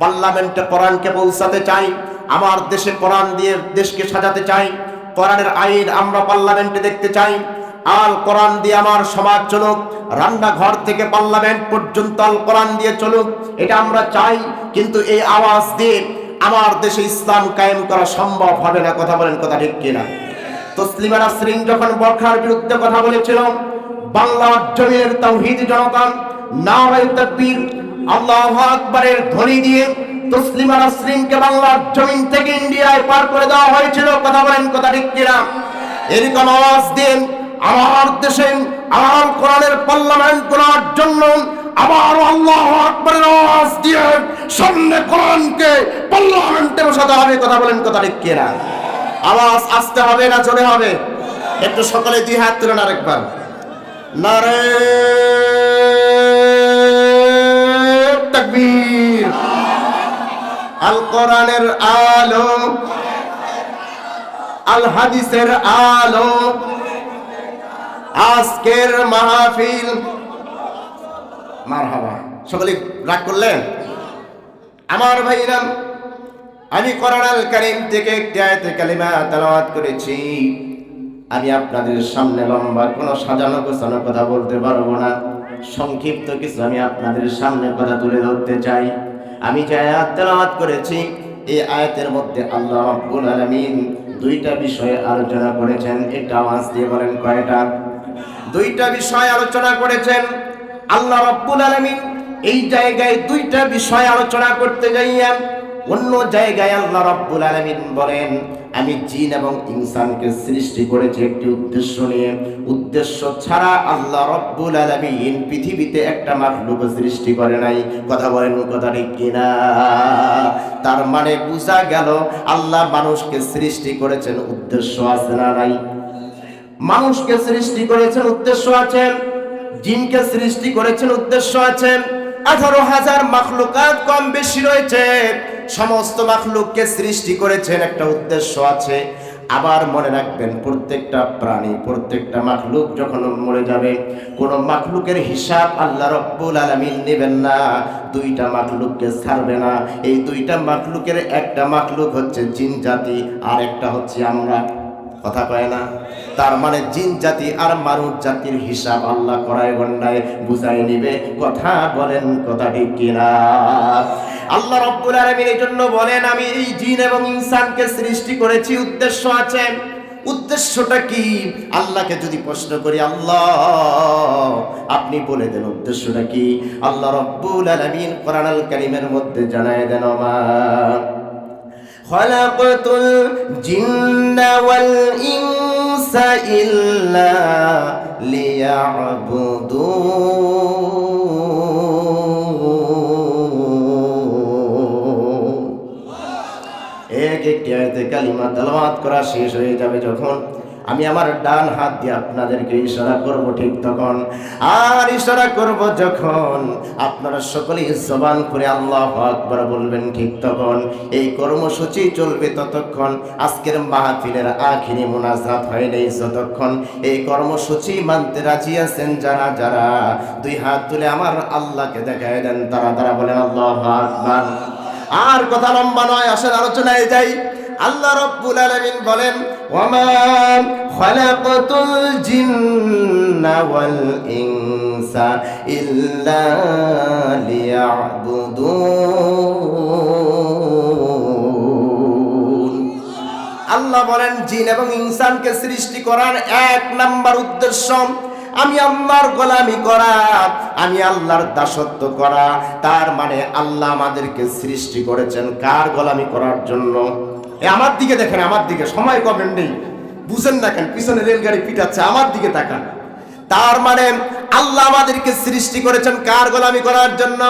পার্লামেন্টে কোরআনকে পৌঁছাতে চাই, আমার দেশে কোরআন দিয়ে দেশকে সাজাতে চাই, কোরআনের আইন আমরা পার্লামেন্টে দেখতে চাই, আল কোরআন দিয়ে আমার সমাজ চলুক, রান্নাঘর থেকে পার্লামেন্ট পর্যন্ত আল কোরআন দিয়ে চলুক, এটা আমরা চাই, কিন্তু এই আওয়াজ দিয়ে আমার দেশে ইসলাম কায়েম করা সম্ভব হবে না, কথা বলেন কথা ঠিক কিনা? তসলিমা নাসরিন যখন বরখার বিরুদ্ধে কথা বলেছিল বাংলার জমির তাওহীদ জনতা, নারায়ে তাকবীর আল্লাহু আকবারের ধ্বনি দিয়ে তসলিমা নাসরিনকে বাংলার জমিন থেকে ইন্ডিয়ায় পার করে দেওয়া হয়েছিল। কথা বলেন, কথা ঠিক কিনা? এরকম আওয়াজ দিয়ে আমার দেশে আমার কোরআনের পার্লামেন্ট করার জন্য আবার আল্লাহ আকবরের আওয়াজ দিয়ে সামনে কোরআনকে পার্লামেন্টে বসাতে হবে। কথা বলেন, কথা ঠিক কিনা? আওয়াজ আসতে হবে না চলে হবে? একটু সকালে দুই হাত তুলেন আরেকবার। নারে আল কোরআনের আলো, আল হাদিসের আলো। আজকের মাহফিল। মারহাবা। সকলে রাগ করলেন? আমার ভাইরা, আমি কোরআন আল কারীম থেকে একটি কালিমা করেছি। আমি আপনাদের সামনে লম্বা কোনো সাজানো গোছানো কথা বলতে পারব না। সংক্ষিপ্ত কিছু আমি আপনাদের সামনে কথা তুলে ধরতে চাই। আমি যে আয়াত তেলাওয়াত করেছি, এই আয়াতের মধ্যে আল্লাহ রাব্বুল আলামিন দুইটা বিষয়ে আলোচনা করেছেন। একটা আওয়াজ দিয়ে বলেন কয়টা? দুইটা বিষয় আলোচনা করেছেন। আল্লাহ রাব্বুল আলামিন এই জায়গায় দুইটা বিষয় আলোচনা করতে যাইয়া অন্য জায়গায় আল্লাহ রাব্বুল আলামিন বলেন, আমি জিন এবং ইনসানকে সৃষ্টি করেছি একটি উদ্দেশ্য নিয়ে। উদ্দেশ্য ছাড়া আল্লাহ রাব্বুল আলামিন পৃথিবীতে একটা মাখলুক সৃষ্টি করে নাই। কথা বলেন কথা ঠিক কিনা? তার মানে বোঝা গেল, আল্লাহ মানুষকে সৃষ্টি করেছেন, উদ্দেশ্য আছে না নাই? মানুষকে সৃষ্টি করেছেন, উদ্দেশ্য আছে? জিনকে সৃষ্টি করেছেন, উদ্দেশ্য আছে? আঠারো হাজার মাখলুকাত কম বেশি রয়েছে। সমস্ত মাখলুককে সৃষ্টি করেছেন একটা উদ্দেশ্য আছে। আবার মনে রাখবেন, প্রত্যেকটা প্রাণী, প্রত্যেকটা মাখলুক যখন মরে যাবে, কোন মাখলুকের হিসাব আল্লাহ রব্বুল আলামিন নেবেন না। দুইটা মাখলুককে ছাড়বে না। এই দুইটা মাখলুকের একটা মাখলুক হচ্ছে জিন জাতি, আর একটা হচ্ছে আমরা। কথা কয় না? তার মানে জিন জাতি আর মানুষ জাতির হিসাব আল্লাহ করায় গন্ডায় বুঝাই নিবে। কথা বলেন কথা ঠিক কিনা? আল্লাহ রব্বুল আলামিন এই জন্য বলেন, আমি এই জিন এবং ইনসানকে সৃষ্টি করেছি। উদ্দেশ্য আছে। উদ্দেশ্যটা কি? আল্লাহকে যদি প্রশ্ন করি, আল্লাহ, আপনি বলে দেন উদ্দেশ্যটা কি? আল্লাহ রব্বুল আলামিন কোরআন আল কারীমের মধ্যে জানায় দেন আমার। خلقت الجن والإنس إلا ليعبدون এক একটি আয়তে কালিমা তেলাওয়াত করা শেষ হয়ে যাবে যখন আমি আমার ডান হাত দিয়ে আপনাদেরকে ইশারা করব ঠিক তখন। আর ইশারা করব যখন আপনারা সকলেই জবান করে আল্লাহ আকবার বলবেন ঠিক তখন। এই কর্মসূচি চলবে ততক্ষণ। আজকের মাহফিলের আখিরি মোনাজাত হয় নাই যতক্ষণ। এই কর্মসূচি মানতে রাজি আছেন যারা যারা দুই হাত তুলে আমার আল্লাহকে দেখায় দেন, তারা তারা বলেন আল্লাহ আকবার। আর কথা লম্বা নয় আসেন আলোচনায় যাই। আল্লাহ রব্বুল আলামিন বলেন আল্লাহ বলেন, জিন এবং ইনসানকে সৃষ্টি করার এক নাম্বার উদ্দেশ্য, আমি আল্লাহর গোলামি করা, আমি আল্লাহর দাসত্ব করা। তার মানে আল্লাহ আমাদেরকে সৃষ্টি করেছেন কার গোলামি করার জন্য? আমার দিকে দেখেন, আমার দিকে। সময় কমেন নেই বুঝেন না কেন, পিছনে রেলগাড়ি পিটাচ্ছে, আমার দিকে তাকান। তার মানে আল্লাহ আমাদেরকে সৃষ্টি করেছেন কার গোলামি করার জন্য?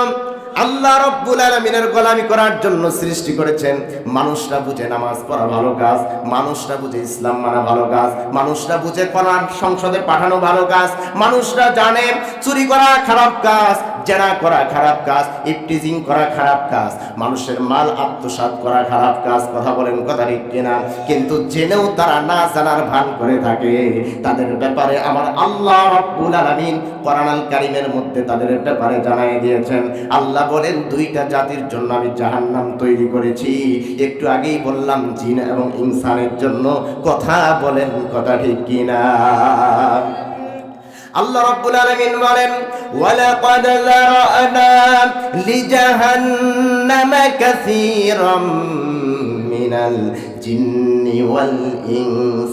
আল্লাহ রব্বুল আলমিনের গোলামি করার জন্য সৃষ্টি করেছেন। মানুষরা বুঝে নামাজ পড়া ভালো কাজ, মানুষরা বুঝে ইসলাম মানা ভালো কাজ, মানুষরা বুঝে কোরআন সংসদে পাঠানো ভালো কাজ, মানুষরা জানে চুরি করা খারাপ কাজ, জেনা করা খারাপ কাজ ইফটিজিং করা খারাপ কাজ, মানুষের মাল আত্মসাৎ করা খারাপ কাজ, কথা বলেন কথা ঠিক কিনা? কিন্তু জেনেও তারা না জানার ভান করে থাকে। তাদের ব্যাপারে আমার আল্লাহ রব্বুল আলামিন কোরআন আল কারিমের মধ্যে তাদের ব্যাপারে জানাই দিয়েছেন। আল্লাহ আল্লাহ বলেন দুইটা জাতির জন্য আমি জাহান্নাম তৈরি করেছি। একটু আগেই বললাম, জিন এবং ইনসানের জন্য কথা বলেন, কথা ঠিক কিনা? আল্লাহ রাব্বুল আলামিন বলেন, ওয়ালাকাদ যারানা লিজাহান্নামা কাসীরাম মিনাল জিন্নি ওয়াল ইনস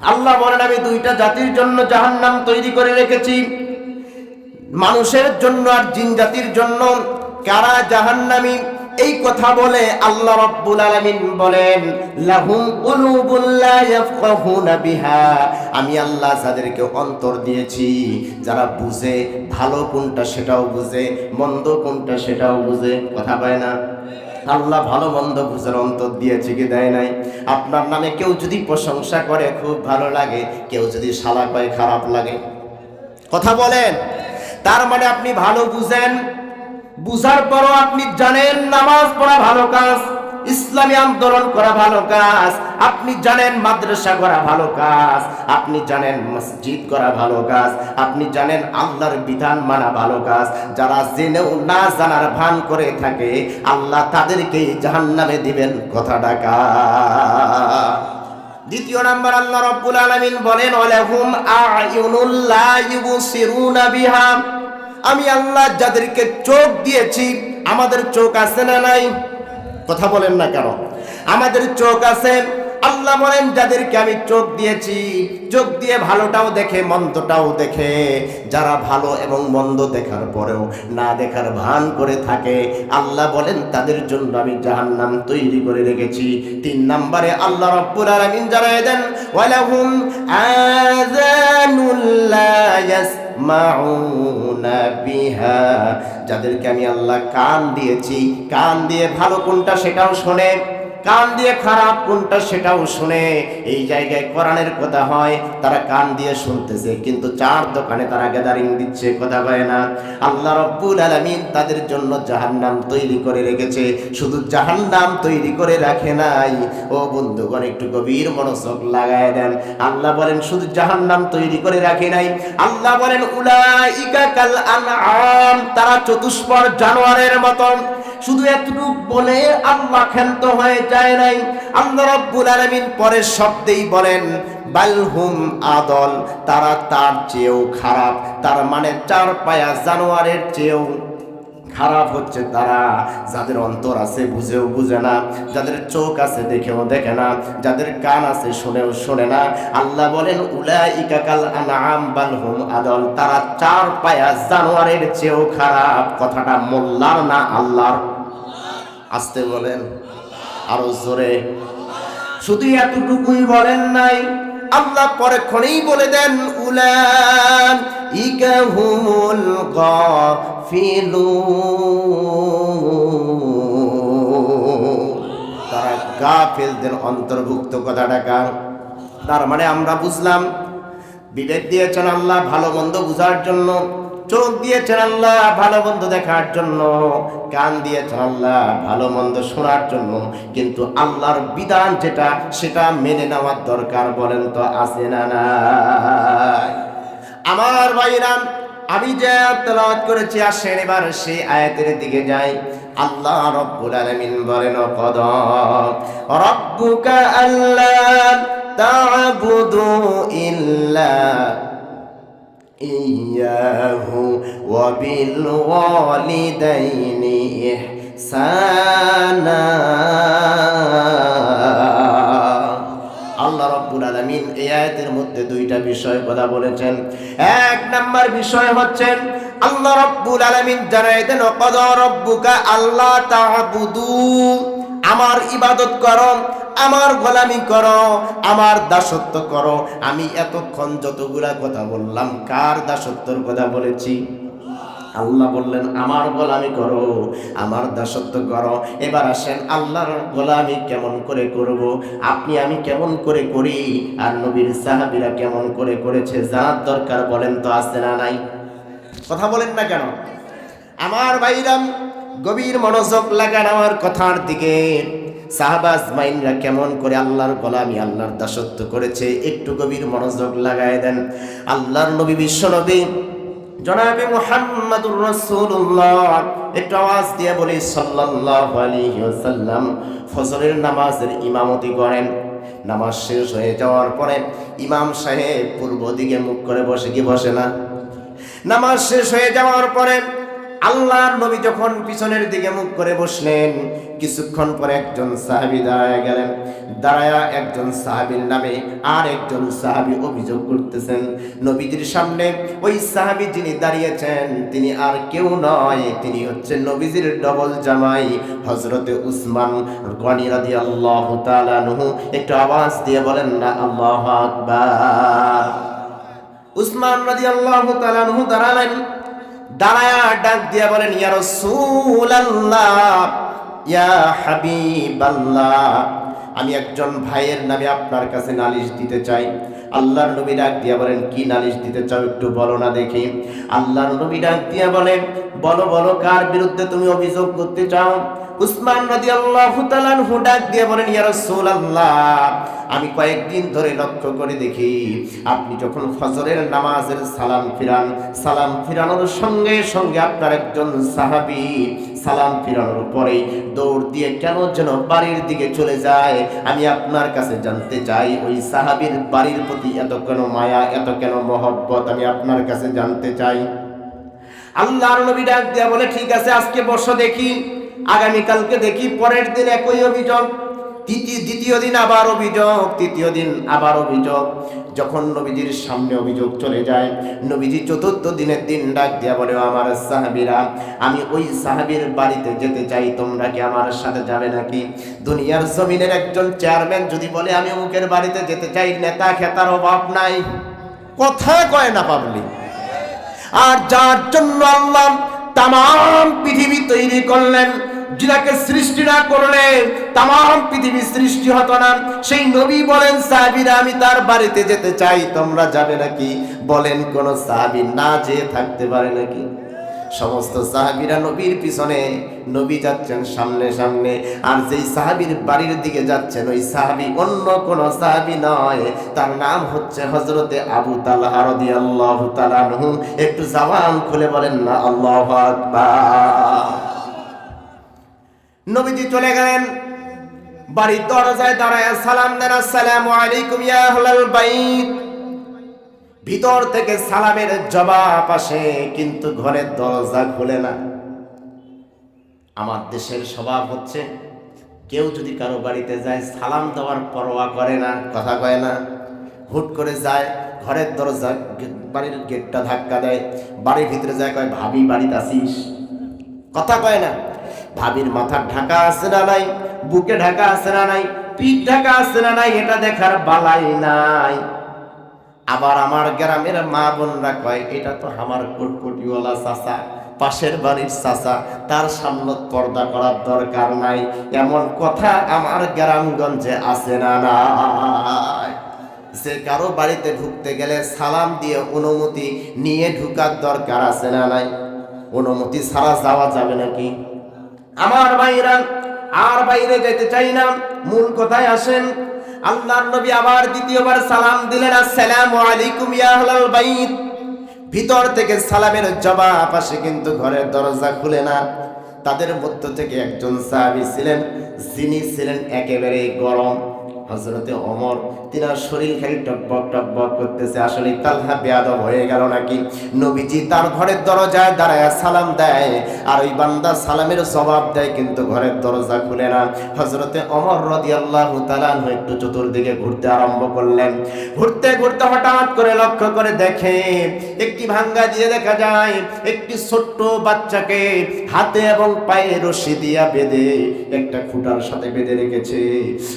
আল্লাহ বলেন, আমি দুইটা জাতির জন্য জাহান্নাম তৈরি করে রেখেছি। মানুষের জন্য আর জিন জাতির জন্য। কারা জাহান্নামী? এই কথা বলে আল্লাহ রাব্বুল আলামিন বলেন, লাহুম কুলুবুন লা ইয়াফকাহুনা বিহা। আমি আল্লাহ যাদেরকে অন্তর দিয়েছি, যারা বুঝে, ভালো কোনটা সেটাও বুঝে, মন্দ কোনটা সেটাও বুঝে। কথা পায় না? আল্লাহ ভালো মন্দ বুঝার অন্তর দিয়েছে কি দেয় নাই? আপনার নামে কেউ যদি প্রশংসা করে, খুব ভালো লাগে, কেউ যদি সালা কয়, খারাপ লাগে। কথা বলেন? তার মানে আপনি ভালো বুঝেন বুঝার পরও আপনি জানেন নামাজ পড়া ভালো কাজ, ইসলামী আন্দোলন করা ভালো কাজ, আপনি জানেন মাদ্রাসা করা ভালো কাজ, আপনি জানেন মসজিদ করা ভালো কাজ, আপনি জানেন আল্লাহর বিধান মানা ভালো কাজ, যারা জেনেও না জানার ভান করে থাকে, আল্লাহ তাদেরকেই জাহান্নামে দিবেন কথা ডাকা দ্বিতীয় নাম্বার, আল্লাহ রব্বুল আলামিন বলেন, ওয়ালাহুম আ'য়ুনুল লা ইউবসিরুনা বিহা। আমি আল্লাহ যাদেরকে চোখ দিয়েছি, আমাদের চোখ আছে না নাই? কথা বলেন না কেন? আমাদের চোখ আছে, আল্লাহ বলেন, যাদেরকে আমি চোখ দিয়েছি, চোখ দিয়ে ভালোটাও দেখে, মন্দটাও দেখে। যারা ভালো এবং মন্দ দেখার পরেও না দেখার ভান করে থাকে, আল্লাহ বলেন, তাদের জন্য আমি জাহান্নাম তৈরি করে রেখেছি। তিন নম্বরে আল্লাহ রব্বুল আলামিন জানায় দেন যাদেরকে আমি আল্লাহ কান দিয়েছি কান দিয়ে ভালো কোনটা সেটাও শোনে কান দিয়ে খারাপ কোনটা সেটাও শুনে এই জায়গায় কোরআনের কথা হয়, তারা কান দিয়ে শুনতেছে, কিন্তু চার দোকানে তারা গ্যাদারিং দিচ্ছে, কথা কয় না। আল্লাহ রব্বুল আলামিন তাদের জন্য জাহান্নাম তৈরি করে রেখেছে, শুধু জাহান্নাম তৈরি করে রাখে নাই। ও বন্ধুগণ, একটু গভীর মনোযোগ লাগায় দেন। আল্লাহ বলেন, শুধু জাহান্নাম তৈরি করে রাখে নাই। আল্লাহ বলেন, উলাইকা কাল আনআম, তারা চতুষ্পর জানোয়ারের মতন। শুধু এতটুকু বলে, আল্লাহ ক্ষান্ত হয়ে যায় নাই। আমরা রব্বুল আলামিন পরের শব্দেই বলেন বালহুম আদল তারা তার চেয়েও খারাপ, তার মানে চার পায়া জানোয়ারের চেয়েও খারাপ হচ্ছে তারা। যাদের অন্তর আছে বুঝেও বুঝে না, যাদের চোখ আছে দেখেও দেখে না, যাদের কান আছে শুনেও শোনে না। আল্লাহ বলেন উলা ইকাকাল আনাম বালহুম আদল। তারা চার পায়া জানোয়ারের চেয়েও খারাপ। কথাটা মোল্লার না আল্লাহর? আসতে বলেন, আরও জোরে। শুধু এতটুকুই বলেন নাই, আল্লাহ পরেক্ষণেই বলে দেন উলান ইকা হুমুল তারা গাফিলদের অন্তর্ভুক্ত কথাটা কার? তার মানে আমরা বুঝলাম, বিবেক দিয়েছেন আল্লাহ ভালো মন্দ বুঝার জন্য, চোখ দিয়েছেন আল্লাহ ভালো মন্দ দেখার জন্য, কান দিয়েছেন আল্লাহ ভালো মন্দ শোনার জন্য, কিন্তু আল্লাহর বিধান যেটা, সেটা মেনে নেওয়ার দরকার বলেন তো, আছে না নাই? আমার ভাইরাম আমি যে তেলাওয়াত করেছি, আর এবার সেই আয়াতের দিকে যাই আল্লাহ রব্বুল আলামিন বলেন কদ রব্বুকা আল্লাহ তা'বুদু ইল্লা ইয়াহু ওয়া বিল ওয়ালিদাইনি ইহসানা। এই আয়াতের মধ্যে দুইটা বিষয় কথা বলেছেন। এক নাম্বার বিষয় আল্লাহ রব্বুল রব্বুকা আল্লাহ তা'বুদু আমার ইবাদত করো, আমার গোলামি করো, আমার দাসত্ব করো। আমি এতক্ষণ যতগুলা কথা বললাম, কার দাসত্বর কথা বলেছি? আল্লাহ বললেন, আমার গোলামি করো, আমার দাসত্ব করো। এবার আসেন, আল্লাহর গোলামি কেমন করে করব? আপনি আমি কেমন করে করি? আর নবীর সাহাবীরা কেমন করে করেছে? জানার দরকার বলেন তো আছে না নাই? কথা বলেন না কেন? আমার ভাইরাম, গভীর মনোযোগ লাগান আমার কথার দিকে সাহাবাজ মাইনরা কেমন করে আল্লাহর গোলামি, আল্লাহর দাসত্ব করেছে, একটু গভীর মনোযোগ লাগায় দেন। আল্লাহর নবী বিশ্ব নবী জনাবে মুহাম্মাদুর রাসূলুল্লাহ। একটু আওয়াজ দিয়ে বলি, সাল্লাল্লাহু আলাইহি ওয়াসাল্লাম, ফজরের নামাজের ইমামতি করেন। নামাজ শেষ হয়ে যাওয়ার পরে ইমাম সাহেব পূর্ব দিকে মুখ করে বসে কি বসে না? নামাজ শেষ হয়ে যাওয়ার পরে আল্লাহর নবী যখন পিছনের দিকে মুখ করে বসলেন, কিছুক্ষণ পরে একজন সাহাবী দাঁড়ায় গেলেন। দাঁড়ায়া একজন সাহাবীর নামে আর একজন সাহাবী অভিযোগ করতেছেন। নবীজির সামনে ওই সাহাবী যিনি দাঁড়িয়েছেন, তিনি আর কেউ নয়, তিনি হচ্ছে নবীজির ডবল জামাই হজরতে উসমান গনি রাদি আল্লাহ তালানহু একটু আওয়াজ দিয়ে বলেন না, আল্লাহ আকবার। উসমান রাদি আল্লাহ তালানহু দাঁড়ালেন। দাঁড়ায়া ডাক দিয়া বলেন, ইয়া রাসূলুল্লাহ, ইয়া হাবিবাল্লাহ, আমি একজন ভাইয়ের নামে আপনার কাছে নালিশ দিতে চাই। আল্লাহর নবী ডাক দিয়া বলেন, কি নালিশ দিতে চাও একটু বলো না দেখি। আল্লাহর নবী ডাক দিয়া বলেন, বলো বলো, কার বিরুদ্ধে তুমি অভিযোগ করতে চাও? উসমান তাআলা আনহু ডাক দিয়ে বলেন আমি কয়েকদিন ধরে লক্ষ্য করে দেখি আপনি যখন ফজরের নামাজের সালাম ফিরান, সালাম ফিরানোর সঙ্গে সঙ্গে আপনার একজন সাহাবী সালাম ফিরানোর পরেই দৌড় দিয়ে কেন যেন বাড়ির দিকে চলে যায়। আমি আপনার কাছে জানতে চাই, ওই সাহাবীর বাড়ির প্রতি এত কেন মায়া, এত কেন মহব্বত, আমি আপনার কাছে জানতে চাই। আল্লাহর নবী ডাক দেয়া বলে, ঠিক আছে, আজকে বর্ষ দেখি। আগামীকালকে দেখি পরের দিন একই অভিযোগ দ্বিতীয় দিন আবার অভিযোগ তৃতীয় দিন আবার অভিযোগ যখন নবীজির সামনে অভিযোগ চলে যায় নবীজি চতুর্থ দিনের দিন ডাক দিয়া বলে "ও আমার সাহাবীরা আমি ওই সাহাবীর বাড়িতে যেতে চাই তোমরা কি আমার সাথে যাবে নাকি দুনিয়ার জমিনের একজন চেয়ারম্যান যদি বলে আমি অমুকের বাড়িতে যেতে চাই নেতা খেতার অভাব নাই কথা কয় না পাবলি আর যার জন্য আল্লাহ তাম পৃথিবী তৈরি করলেন যিনাকে সৃষ্টি না করলে তাম পৃথিবী সৃষ্টি হতো না সেই নবী বলেন সাহাবীরা আমি তার বাড়িতে যেতে চাই তোমরা যাবে নাকি বলেন কোন সাহাবী না যেয়ে থাকতে পারে নাকি সমস্ত সাহাবীরা নবীর পিছনে নবী যাচ্ছেন সামনে সামনে আর যেই সাহাবীর বাড়ির দিকে যাচ্ছেন ওই সাহাবী অন্য কোন সাহাবী নয় তার নাম হচ্ছে হজরতে আবু তালহা রাদিয়াল্লাহু তাআলা আনহু। একটু জবান খুলে বলেন না, আল্লাহ আকবার। নবীজি চলে গেলেন। বাড়ির দরজায় দাঁড়ায় সালাম দেন, আসসালামু আলাইকুম ইয়া আহলাল বাইত। ভিতর থেকে সালামের জবাব আসে, কিন্তু ঘরের দরজা খুলে না। আমার দেশের স্বভাব হচ্ছে, কেউ যদি কারও বাড়িতে যায়, সালাম দেওয়ার পরোয়া করে না, কথা কয় না। হুট করে যায়, ঘরের দরজা বাড়ির গেটটা ধাক্কা দেয়। বাড়ির ভিতরে যায়, কয়, ভাবি, বাড়িতে আসিস? কথা কয় না। ভাবির মাথার ঢাকা আছে না নাই? বুকে ঢাকা আছে না নাই? পিঠ ঢাকা আছে না নাই? এটা দেখার বালাই নাই। আবার আমার গ্রামের মা বোনরা কয়, এটা তো আমার কোটকটিওয়ালা চাচা, পাশের বাড়ির চাচা, তার সামনে পর্দা করার দরকার নাই। এমন কথা আমার গ্রামগঞ্জে আছে না নাই। যে কারও বাড়িতে ঢুকতে গেলে সালাম দিয়ে অনুমতি নিয়ে ঢুকার দরকার আছে না নাই? অনুমতি ছাড়া যাওয়া যাবে নাকি? আমার ভাইরা, আর বাইরে যেতে চাই না। মূল কথায় আসেন, আল্লাহর নবী আবার দ্বিতীয়বার সালাম দিলেন, আসসালামু আলাইকুম ইয়া আহলাল বাইত। ভিতর থেকে সালামের জবাব আসে, কিন্তু ঘরের দরজা খুলে না। তাদের মধ্য থেকে একজন সাহাবী ছিলেন, যিনি ছিলেন একেবারে গরম। হজরতে অমর তিনার শরীর খালি টকবক টকবক করতেছে। আসলে তালহা বেয়াদব হয়ে গেল নাকি? নবীজি তার ঘরের দরজায় দাঁড়ায় সালাম দেয়, আর ওই বান্দা সালামের জবাব দেয়, কিন্তু ঘরের দরজা খুলে না। হজরতে অমর রদি আল্লাহ তালানহু একটু চতুর্দিকে ঘুরতে আরম্ভ করলেন। ঘুরতে ঘুরতে হঠাৎ করে লক্ষ্য করে দেখে, একটি ভাঙ্গা দিয়ে দেখা যায়, একটি ছোট্ট বাচ্চাকে হাতে এবং পায়ে রশি দিয়া বেঁধে একটা খুঁটার সাথে বেঁধে রেখেছে।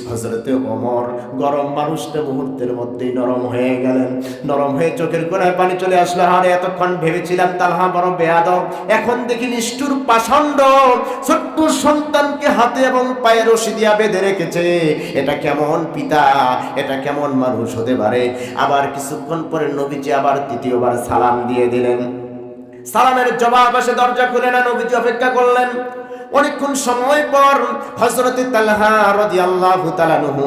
হজরতে অমর গরম মানুষটা মুহূর্তের মধ্যেই নরম হয়ে গেলেন। নরম হয়ে চোখের কোনায় পানি চলে আসলো। আরে, এতক্ষণ ভেবেছিলাম তালহা বড় বেয়াদব। এখন দেখি নিষ্ঠুর পাষণ্ড ছোট্ট সন্তানকে হাতে এবং পায়ে রশি দিয়া বেঁধে রেখেছে। এটা কেমন পিতা? এটা কেমন মানুষ হতে পারে? আবার কিছুক্ষণ পরে নবীজি আবার তৃতীয়বার সালাম দিয়ে দিলেন। সালামের জবাব আসে, দরজা খুলে না, নবীজি অপেক্ষা করলেন। অনেকক্ষণ সময় পর হজরতে তালহা রাদিয়াল্লাহু তাআলা নহু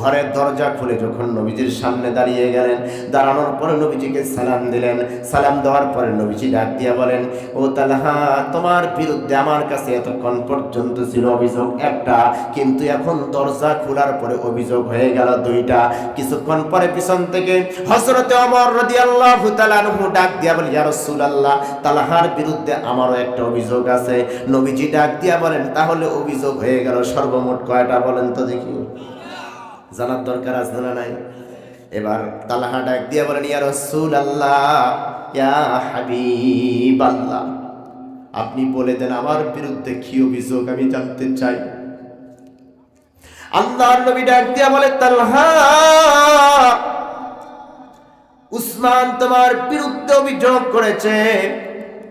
ঘরের দরজা খুলে যখন নবীজির সামনে দাঁড়িয়ে গেলেন, দাঁড়ানোর পরে নবীজিকে সালাম দিলেন। সালাম দেওয়ার পরে নবীজি ডাক দিয়া বলেন, ও তালহা, তোমার বিরুদ্ধে আমার কাছে এতক্ষণ পর্যন্ত ছিল অভিযোগ একটা, কিন্তু এখন দরজা খোলার পরে অভিযোগ হয়ে গেল দুইটা। কিছুক্ষণ পরে পিছন থেকে হজরতে অমর রাদিয়াল্লাহু তাআলা নহু ডাক দিয়া বলে ইয়া রাসূলুল্লাহ, তালহার বিরুদ্ধে আমারও একটা অভিযোগ আছে। নবীজি ডাক দিয়া বলেন, তাহলে অভিযোগ হয়ে গেল। সর্বমোট কয়টা বলেন তো দেখি। জানার দরকার আছে না নাই? এবার তালাহা ডাক দিয়া বলেন, ইয়া রসুল আল্লাহ ইয়া হাবিব আল্লাহ আপনি বলে দেন, আমার বিরুদ্ধে কি অভিযোগ আমি জানতে চাই। আল্লাহর নবী ডাক দিয়া বলে, তালহা, উসমান তোমার বিরুদ্ধে অভিযোগ করেছে।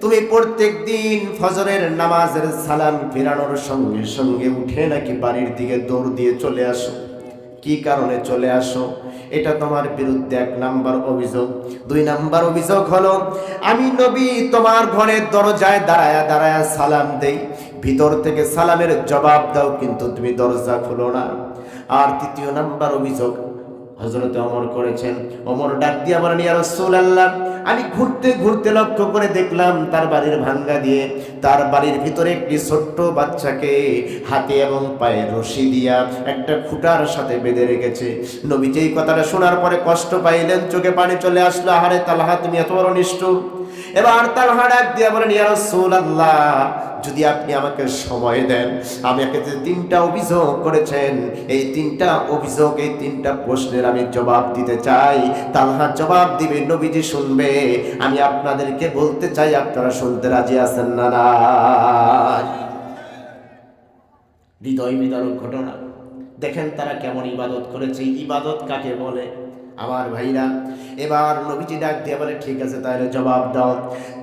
তুমি প্রত্যেক দিন ফজরের নামাজের সালাম ফেরানোর সঙ্গে সঙ্গে উঠে নাকি বাড়ির দিকে দৌড় দিয়ে চলে আসো? কি কারণে চলে আসো? এটা তোমার বিরুদ্ধে এক নাম্বার অভিযোগ। দুই নাম্বার অভিযোগ হলো, আমি নবী তোমার ঘরের দরজায় দাঁড়ায়া দাঁড়ায়া সালাম দেই, ভিতর থেকে সালামের জবাব দাও, কিন্তু তুমি দরজা খুলো না। আর তৃতীয় নাম্বার অভিযোগ হজরত অমর করেছেন। অমর ডাক দিয়া বলেন, ইয়া রাসূলুল্লাহ। আমি ঘুরতে ঘুরতে লক্ষ্য করে দেখলাম, তার বাড়ির ভাঙ্গা দিয়ে তার বাড়ির ভিতরে একটি ছোট্ট বাচ্চাকে হাতে এবং পায়ে রশি দিয়া একটা খুঁটার সাথে বেঁধে রেখেছে। নবী যেই কথাটা শোনার পরে কষ্ট পাইলেন, চোখে পানি চলে আসলো, আহারে তালহা, তুমি এত বড় নিষ্ঠুর। এবার তালহা ডাক দিয়া বলেন, ইয়া রাসূলুল্লাহ যদি আপনি আমাকে সময় দেন, আমাকে যে তিনটা অভিযোগ করেছেন, এই তিনটা অভিযোগ, এই তিনটা প্রশ্নের আমি জবাব দিতে চাই। তালহা জবাব দিবে, নবীজি শুনবে। আমি আপনাদেরকে বলতে চাই, আপনারা শুনতে রাজি আছেন না না হৃদয় বিদারক ঘটনা। দেখেন তারা কেমন ইবাদত করেছে। ইবাদত কাকে বলে? আমার ভাইরা, এবার নবীজি ডাক দিয়ে বলে, ঠিক আছে, তাহলে জবাব দাও।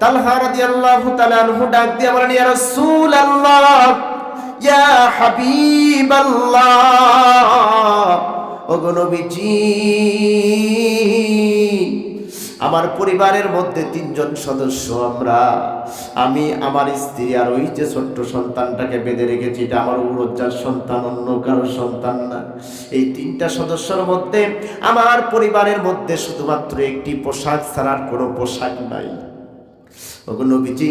তালহা রাদিয়াল্লাহু তাআলা আনহু ডাক দিয়ে বলেন, ইয়া রাসূলুল্লাহ, ইয়া হাবিবাল্লাহ, ওগো নবীজি আমার পরিবারের মধ্যে তিনজন সদস্য আমরা। আমি, আমার স্ত্রী আর ওই যে ছোট্ট সন্তানটাকে বেঁধে রেখেছি, এটা আমার উড়জ্জার সন্তান, অন্য কারোর সন্তান না। এই তিনটা সদস্যর মধ্যে আমার পরিবারের মধ্যে শুধুমাত্র একটি পোশাক ছাড়ার কোনো পোশাক নাই। ওগুলো নবীজি